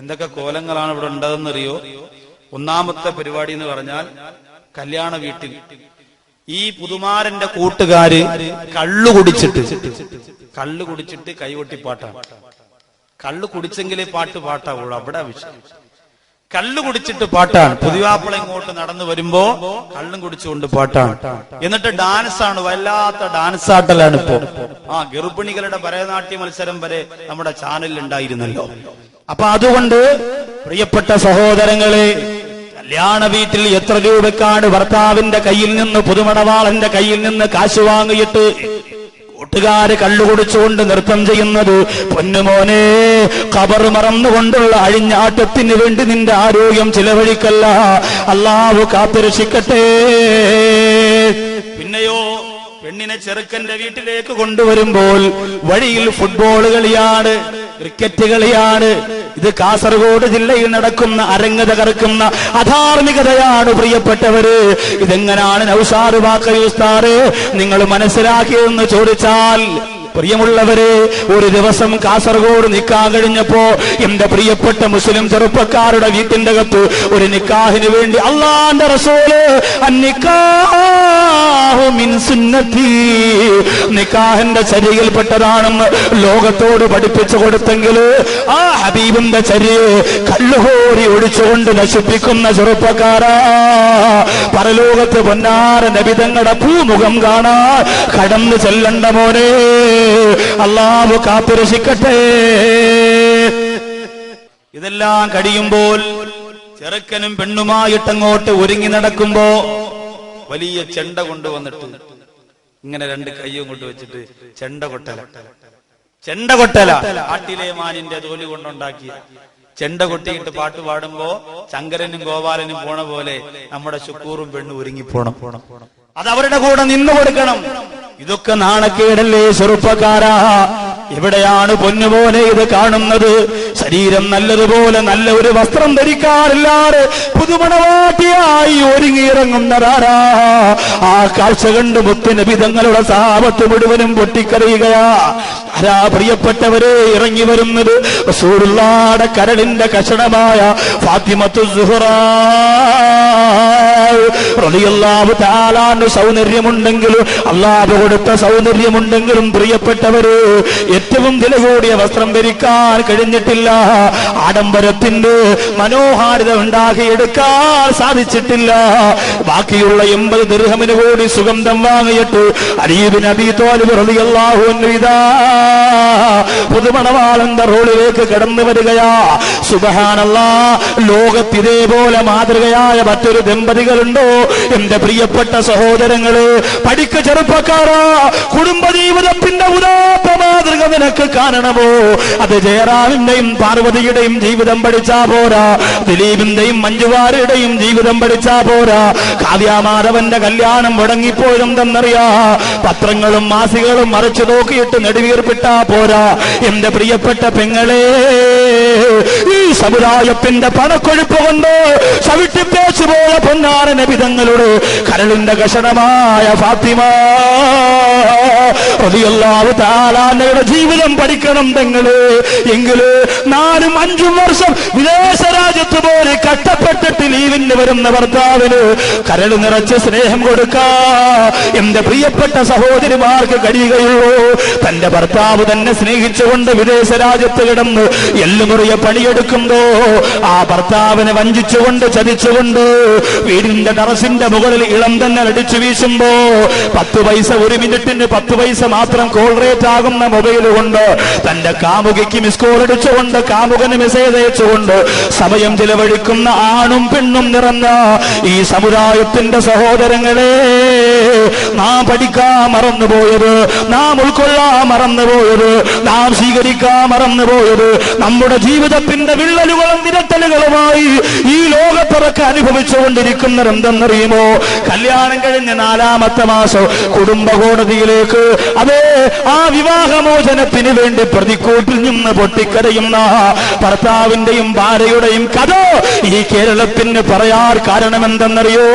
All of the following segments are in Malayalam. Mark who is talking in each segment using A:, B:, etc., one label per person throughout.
A: എന്തൊക്കെ കോലങ്ങളാണ് ഇവിടെ ഉണ്ടതെന്നറിയോ? ഒന്നാമത്തെ പരിപാടി എന്ന് പറഞ്ഞാൽ കല്യാണ വീട്ടിൽ. ഈ പുതുമാരന്റെ കൂട്ടുകാര് കള്ളു കുടിച്ചിട്ട് കള്ളു കുടിച്ചിട്ട് കൈകൊട്ടിപ്പാട്ടാണ് കള്ളു കുടിച്ചെങ്കിലേ പാട്ട് പാട്ടാവുള്ളൂ അവിടെ വിഷയം. കള്ളു കുടിച്ചിട്ട് പാട്ടാണ്. പുതിവാപ്പിള ഇങ്ങോട്ട് നടന്നു വരുമ്പോ കള്ളും കുടിച്ചുകൊണ്ട് പാട്ടാണ്. എന്നിട്ട് ഡാൻസ് ആണ് വല്ലാത്ത ഡാൻസ് ആട്ടലാണ് ഇപ്പോ. ആ ഗർഭിണികളുടെ ഭരതനാട്യ മത്സരം വരെ നമ്മുടെ ചാനലിൽ ഉണ്ടായിരുന്നല്ലോ.
B: അപ്പൊ അതുകൊണ്ട് പ്രിയപ്പെട്ട സഹോദരങ്ങളെ കല്യാണ വീട്ടിൽ എത്ര രൂപക്കാണ് ഭർത്താവിന്റെ കയ്യിൽ നിന്ന് പുതുമണവാളന്റെ കയ്യിൽ നിന്ന് കാശ് വാങ്ങിയിട്ട് കൂട്ടുകാര് കള്ളുകുടിച്ചുകൊണ്ട് നൃത്തം ചെയ്യുന്നത്? പൊന്നുമോനെ കബർ മറന്നുകൊണ്ടുള്ള അഴിഞ്ഞാട്ടത്തിന് വേണ്ടി നിന്റെ ആരോഗ്യം ചിലവഴിക്കല്ല. അള്ളാഹു കാത്തുരക്ഷിക്കട്ടെ.
A: പിന്നെയോ പെണ്ണിനെ ചെറുക്കന്റെ വീട്ടിലേക്ക്
B: കൊണ്ടുവരുമ്പോൾ വഴിയിൽ ഫുട്ബോൾ കളിയാണ് ക്രിക്കറ്റ് കളിയാണ് ഇത് കാസർഗോഡ് ജില്ലയിൽ നടക്കുന്ന അരങ്ങ് തകർക്കുന്ന അധാർമികതയാണ് പ്രിയപ്പെട്ടവര്. ഇതെങ്ങനാണ് നൗസാറുവാക്കയുസ്താറ് നിങ്ങൾ മനസ്സിലാക്കിയതെന്ന് ചോദിച്ചാൽ പ്രിയമുള്ളവരെ ഒരു ദിവസം കാസർഗോഡ് നിക്കാൻ കഴിഞ്ഞപ്പോ എന്റെ പ്രിയപ്പെട്ട മുസ്ലിം ചെറുപ്പക്കാരുടെ വീട്ടിന്റെ അകത്ത് ഒരു നിക്കാഹിന് വേണ്ടി അള്ളാന്റെ റസൂൽ നിക്കാഹിന്റെ ചര്യയിൽപ്പെട്ടതാണെന്ന് ലോകത്തോട് പഠിപ്പിച്ചു കൊടുത്തെങ്കിൽ ആ ഹബീബിന്റെ ചരിയെ കല്ലുഹോരി ഒഴിച്ചുകൊണ്ട് നശിപ്പിക്കുന്ന ചെറുപ്പക്കാരാ. പരലോകത്ത് പൊന്നാര നബിതങ്ങളുടെ പൂമുഖം കാണാൻ കടന്നു ചെല്ലണ്ട മോനെ. അള്ളാഹു കാത്തുരക്ഷിക്കട്ടെ.
A: ഇതെല്ലാം കഴിയുമ്പോൾ ചെറുക്കനും പെണ്ണുമായിട്ടങ്ങോട്ട് ഒരുങ്ങി നടക്കുമ്പോ വലിയ ചെണ്ട കൊണ്ടുവന്നിട്ട് ഇങ്ങനെ രണ്ട് കൈയും കൊണ്ട് വെച്ചിട്ട് ചെണ്ട കൊട്ടല. ചെണ്ട കൊട്ടല. ആട്ടിലെ മാനിന്റെ തോലി കൊണ്ടുണ്ടാക്കിയ ചെണ്ട കൊട്ടിയിട്ട് പാട്ട് പാടുമ്പോ ശങ്കരനും ഗോപാലനും പോണ പോലെ നമ്മുടെ ശുക്കൂറും പെണ്ണും ഒരുങ്ങി പോണം.
B: അത് അവരുടെ കൂടെ നിന്നു കൊടുക്കണം. ഇതൊക്കെ നാണക്കേടല്ലേ ചെറുപ്പക്കാരാ. എവിടെയാണ് പൊന്നുപോലെ ഇത് കാണുന്നത്? ശരീരം നല്ലതുപോലെ നല്ല ഒരു വസ്ത്രം ധരിക്കാറില്ലാതെ പുതുമണവാട്ടിയായി ഒരുങ്ങിയിറങ്ങുന്നതാരാ. ആ കാഴ്ച കണ്ട് മുത്തിന് വിധങ്ങളുടെ സാപത്ത് മുഴുവനും പൊട്ടിക്കറിയുകയാ. ആരാ പ്രിയപ്പെട്ടവരെ ഇറങ്ങി വരുന്നത്? സൂറുള്ളാടെ കരളിന്റെ കഷണമായ ഫാത്തിമത്തു സുഹറാ. സൗന്ദര്യമുണ്ടെങ്കിലും അള്ളാഹ് കൊടുത്ത സൗന്ദര്യമുണ്ടെങ്കിലും പ്രിയപ്പെട്ടവര് ഏറ്റവും വില കൂടിയ വസ്ത്രം ധരിക്കാൻ കഴിഞ്ഞിട്ടില്ല. ആഡംബരത്തിന്റെ മനോഹാരിത ഉണ്ടാക്കിയെടുക്കാൻ സാധിച്ചിട്ടില്ല. ബാക്കിയുള്ള എൺപത് ദീർഘമിന് കൂടി സുഗന്ധം വാങ്ങിയിട്ട് അരീബിൻ നബി ഇതാ പുതുമണവാളന്റെ റോളിലേക്ക് കടന്നു വരികയാ. സുബഹാനല്ല ലോകത്തിതേപോലെ മാതൃകയായ മറ്റൊരു ദമ്പതികളുണ്ടോ എന്റെ പ്രിയപ്പെട്ട സഹോദരങ്ങൾ പഠിക്ക ചെറുപ്പക്കാരാ കുടുംബജീവിതത്തിന്റെ ഉദാത്ത മാതൃക നിനക്ക് കാണണമോ അത് ജയറാമിന്റെയും പാർവതിയുടെയും ജീവിതം പഠിച്ചാ പോരാ ദിലീപിന്റെയും മഞ്ജുവാരുടെയും ജീവിതം പഠിച്ചാ പോരാ. കാവ്യാമാധവന്റെ കല്യാണം മുടങ്ങിപ്പോയതെന്തെന്നറിയാ? പത്രങ്ങളും മാസികളും മറിച്ചു നോക്കിയിട്ട് നെടുവീർപ്പിട്ടാ പോരാ. എന്റെ പ്രിയപ്പെട്ട പെങ്ങളെ ഈ സമുദായത്തിന്റെ പണക്കൊഴുപ്പ് കൊണ്ട് ചവിട്ടിപ്പേച്ചു പോയ പൊന്നാര നബിതങ്ങളുടെ കരളിന്റെ കഷണമായ ഫാത്തിമ. റളിയല്ലാഹു താലാനയുടെ ജീവിതം പഠിക്കണം തങ്ങൾ എങ്കിൽ നാലും അഞ്ചും വർഷം വിദേശ രാജ്യത്ത് പോലെ കഷ്ടപ്പെട്ടിട്ട് ലീവിന് വരുന്ന ഭർത്താവിന് കരട് നിറച്ച് സ്നേഹം കൊടുക്കാ. എന്റെ പ്രിയപ്പെട്ട സഹോദരിമാർക്ക് കഴിയുകയുള്ളൂ. തന്റെ ഭർത്താവ് തന്നെ സ്നേഹിച്ചുകൊണ്ട് വിദേശ രാജ്യത്ത് കിടന്ന് എല്ലുമുറിയ പണിയെടുക്കുമ്പോ ആ ഭർത്താവിനെ വഞ്ചിച്ചുകൊണ്ട് ചതിച്ചുകൊണ്ട് വീടിന്റെ ടെറസിന്റെ മുകളിൽ ഇളം തന്നെ അടിച്ചു വീശുമ്പോ പത്ത് പൈസ ഒരു മിനിറ്റിന് പത്ത് പൈസ മാത്രം കോൾ റേറ്റ് ആകുന്ന മൊബൈൽ കൊണ്ട് തന്റെ കാമുകിക്ക് മിസ് കോൾ അടിച്ചുകൊണ്ട് കാമുകന് മെസ്സേജ് അയച്ചുകൊണ്ട് സമയം ചിലവഴിക്കുന്ന ആണും പെണ്ണും നിറഞ്ഞ ഈ സമുദായത്തിന്റെ സഹോദരങ്ങളെ നാം പഠിക്കാൻ മറന്നുപോയത് നാം ഉൾക്കൊള്ളാൻ മറന്നുപോയത് നാം സ്വീകരിക്കാൻ മറന്നുപോയത് നമ്മുടെ ജീവിതത്തിന്റെ വിള്ളലുകളും നിരത്തലുകളുമായി ഈ ലോകത്തിറക്കെ അനുഭവിച്ചുകൊണ്ടിരിക്കുന്നവർ എന്തെന്നറിയുമോ? കല്യാണം കഴിഞ്ഞ നാലാമത്തെ മാസം കുടുംബ കോടതിയിലേക്ക് അതേ ആ വിവാഹമോചനത്തിന് വേണ്ടി പ്രതിക്കൂട്ടിൽ നിന്ന് പൊട്ടിക്കരയുന്ന ഭർത്താവിന്റെയും ഭാര്യയുടെയും കഥ ഈ കേരളത്തിന് പറയാർ കാരണം എന്തെന്നറിയോ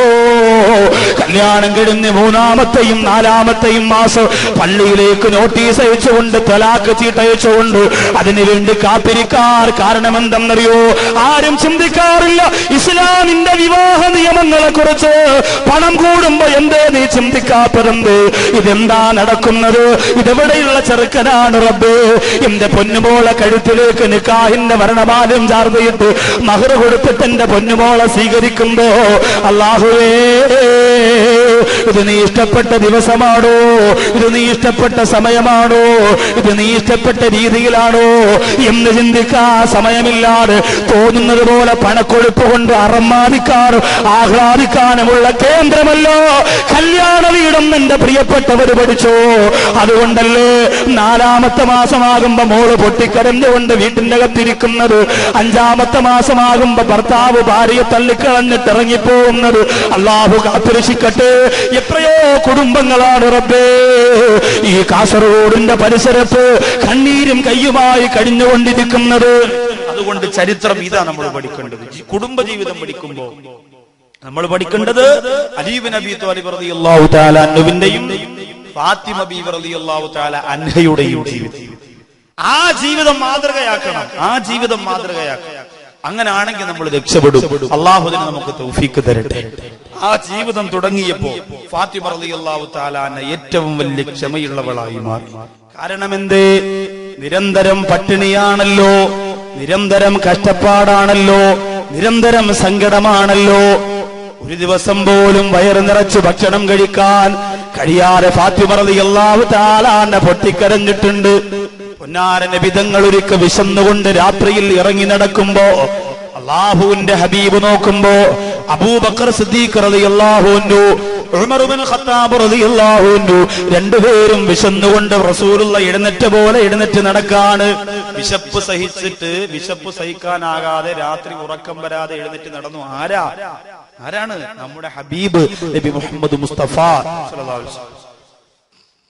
B: കല്യാണം കഴിഞ്ഞ് മൂന്നാമത്തെയും നാലാമത്തെയും മാസം പള്ളിയിലേക്ക് നോട്ടീസ് അയച്ചുകൊണ്ട് തലാക്ക് ചീട്ടയച്ചുകൊണ്ട് അതിനുവേണ്ടി കാത്തിരിക്കാർ കാരണമെന്തെന്നറിയോ? ആരും ചിന്തിക്കാറില്ല. ഇസ്ലാമിന്റെ വിവാഹ നിയമങ്ങളെ കുറിച്ച് പണം കൂടുമ്പോ എന്തേ നീ ചിന്തിക്കാത്തതെന്ത്? ഇതെന്താ നടക്കുന്നത്? ഇതെവിടെയുള്ള ചെറുക്കനാണ് റബ്ബ്? എന്റെ പൊന്നുമോളെ കഴുത്തിലേക്ക് നിക്കാഹിന്റെ മരണമാലം ചാർത്തിയിട്ട് മഹർ കൊടുത്തിട്ട് എന്റെ പൊന്നുമോളെ സ്വീകരിക്കുമ്പോ അള്ളാഹുവേ ഇത് നീ ഇഷ്ടപ്പെട്ട ദിവസമാണോ? ഇത് നീ ഇഷ്ടപ്പെട്ട സമയമാണോ? ഇത് നീ ഇഷ്ടപ്പെട്ട രീതിയിലാണോ? എന്ന് ചിന്തിക്കാ സമയമില്ലാതെ തോന്നുന്നത് പോലെ പണക്കൊഴുപ്പ് കൊണ്ട് അറമാദിക്കാനും ആഹ്ലാദിക്കാനുമുള്ള കേന്ദ്രമല്ലോ. കല്യാണ വീടും എന്റെ പ്രിയപ്പെട്ടവർ പഠിച്ചോ? അതുകൊണ്ടല്ലേ നാലാമത്തെ മാസമാകുമ്പോ മോൾ പൊട്ടിക്കരഞ്ഞുകൊണ്ട് വീട്ടിന്റെ അകത്തിരിക്കുന്നത് അഞ്ചാമത്തെ മാസമാകുമ്പോ ഭർത്താവ് ഭാര്യയെ തള്ളിക്കളഞ്ഞിട്ട് ഇറങ്ങിപ്പോകുന്നത് അള്ളാഹു കാത്തുരക്ഷിക്കട്ടെ. എത്രയോ കുടുംബങ്ങളാണ് റബ്ബേ. ഈ കാസർഗോഡിന്റെ പരിസരത്ത് കണ്ണീരും കയ്യുമായി കഴിഞ്ഞുകൊണ്ടിരിക്കുന്നത്.
A: അതുകൊണ്ട് ചരിത്രം ഇതാ നമ്മൾ പഠിക്കേണ്ടത്. കുടുംബജീവിതം പഠിക്കുമ്പോ നമ്മൾ പഠിക്കേണ്ടത് അലീബ് നബി തോലിബ് അന്നുവിന്റെയും ഫാത്തിമ ബീബി റളിയല്ലാഹു തആല അൻഹയുടെയും ജീവിതം. ആ ജീവിതം മാതൃകയാക്കണം. ആ ജീവിതം മാതൃകയാക്കണം. അങ്ങനെ ആണെങ്കിൽ നമ്മൾ രക്ഷപ്പെടും. അള്ളാഹുദിനെ നമുക്ക് തൗഫീക്ക് തരട്ടെ. ആ ജീവിതം തുടങ്ങിയപ്പോ ഫാത്തിമ റളിയല്ലാഹു ഏറ്റവും വലിയ ക്ഷമയുള്ളവളായി മാറി. കാരണം എന്തേ നിരന്തരം പട്ടിണിയാണല്ലോ നിരന്തരം കഷ്ടപ്പാടാണല്ലോ നിരന്തരം സങ്കടമാണല്ലോ. ഒരു ദിവസം പോലും വയറ് നിറച്ച് ഭക്ഷണം കഴിക്കാൻ കഴിയാതെ ഫാത്തിമറതി എല്ലാവു താലാന്റെ പൊട്ടിക്കരഞ്ഞിട്ടുണ്ട്. പൊന്നാരന്റെ വിധങ്ങൾ ഒരുക്ക വിശന്നുകൊണ്ട് രാത്രിയിൽ ഇറങ്ങി നടക്കുമ്പോ അള്ളാഹുവിന്റെ ഹബീബ് നോക്കുമ്പോ അബൂബക്കർ സിദ്ദീഖ് രണ്ടുപേരും വിശന്നുകൊണ്ട് റസൂലുള്ള എഴുന്നേറ്റ പോലെ എഴുന്നേറ്റ് നടക്കാണ്. വിശപ്പ് സഹിച്ചിട്ട് വിശപ്പ് സഹിക്കാനാകാതെ രാത്രി ഉറക്കം വരാതെ എഴുന്നേറ്റ് നടന്നു. ആരാ? ആരാണ്? നമ്മുടെ ഹബീബ് നബി മുഹമ്മദ് മുസ്തഫ.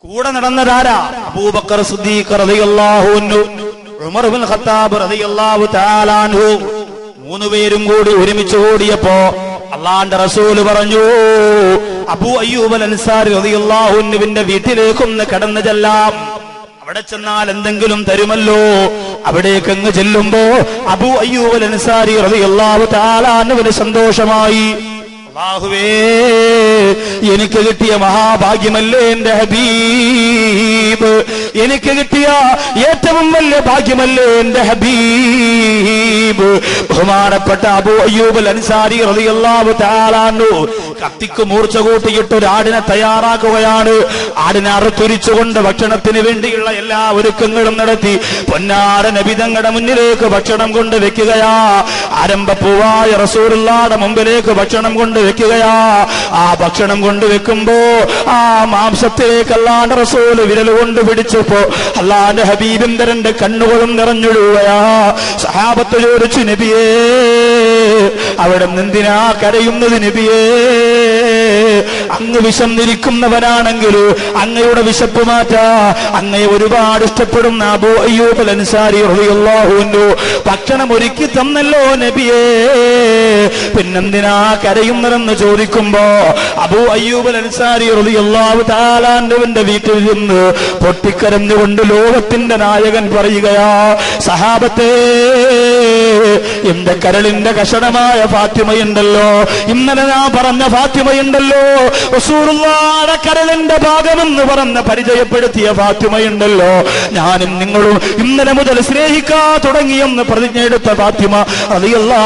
A: കൂടെ നടന്നതാരാ അബൂബക്കർ സിദ്ദീഖ് റളിയല്ലാഹു ഉമർ ഖത്താബ് റളിയല്ലാഹു തആല മൂന്നുപേരും കൂടി ഒരുമിച്ച് കൂടിയപ്പോ അള്ളാന്റെ റസൂൽ പറഞ്ഞു അബു അയ്യൂബൽ അൻസാരി വീട്ടിലേക്കൊന്ന് കടന്നു ചെല്ലാം. അവിടെ ചെന്നാൽ എന്തെങ്കിലും തരുമല്ലോ? അവിടേക്ക് അങ്ങ് ചെല്ലുമ്പോ അബു അയ്യൂബൽ അൻസാരി റളിയല്ലാഹു തആല അൻഹുവിന് സന്തോഷമായി. എനിക്ക് കിട്ടിയ മഹാഭാഗ്യമല്ലേ എന്റെ ഹബീബ്? എനിക്ക് കിട്ടിയ ഏറ്റവും വലിയ ഭാഗ്യമല്ലേ എന്റെ ഹബീബ്? ബഹുമാനപ്പെട്ട അൻസാരി കത്തിക്ക് മൂർച്ച കൂട്ടിയിട്ട് ഒരു ആടിനെ തയ്യാറാക്കുകയാണ്. ആടിനെ അറുത്തുരിച്ചുകൊണ്ട് ഭക്ഷണത്തിന് വേണ്ടിയുള്ള എല്ലാ ഒരുക്കങ്ങളും നടത്തി. പൊന്നാര നബിതങ്ങളുടെ മുന്നിലേക്ക് ഭക്ഷണം കൊണ്ട് വെക്കുകയാ. ആരംഭപ്പൂവായ റസൂറുള്ളാടെ മുമ്പിലേക്ക് ഭക്ഷണം കൊണ്ട് വെക്കുകയാ. ആ ഭക്ഷണം കൊണ്ട് വെക്കുമ്പോ ആ മാംസത്തിലേക്ക് അല്ലാണ്ട് റസൂൽ വിരൽ കൊണ്ട് പിടിച്ചപ്പോ അള്ളാന്റെ ഹബീബിന്റെ രണ്ട് കണ്ണുകളും നിറഞ്ഞൊഴുകയാ സഹാബത്ത് ചോദിച്ചു നബിയേ അവിടെ നിന്തിനാ കരയുന്നത് നബിയേ? അങ്ങ് വിശന്നിരിക്കുന്നവനാണെങ്കിൽ അങ്ങയുടെ വിശപ്പ് മാറ്റാ. അങ്ങയെ ഒരുപാട് ഇഷ്ടപ്പെടുന്ന അബൂ അയ്യൂബ് അൻസാരി ഭക്ഷണം ഒരുക്കി തന്നല്ലോ നബിയേ. പിന്നെന്തിനാ കരയുന്നതെന്ന് ചോദിക്കുമ്പോ അബു അയ്യൂബ് അൻസാരി റളിയല്ലാഹു വീട്ടിൽ നിന്ന് പൊട്ടിക്കരഞ്ഞുകൊണ്ട് ലോകത്തിന്റെ നായകൻ പറയുകയാ സഹാബത്തേ എന്റെ കരളിന്റെ കഷണമായ ഫാത്തിമയുണ്ടല്ലോ ഇന്നലെ ഞാൻ പറഞ്ഞ ഫാത്തിമയുണ്ടല്ലോ കരളിന്റെ ഭാഗമെന്ന് പറഞ്ഞ പരിചയപ്പെടുത്തിയ ഫാത്തിമയുണ്ടല്ലോ ഞാനും നിങ്ങളും ഇന്നലെ മുതൽ സ്നേഹിക്കാ തുടങ്ങിയെന്ന് പ്രതിജ്ഞ എടുത്ത ഫാത്തിമ റളിയല്ലാഹു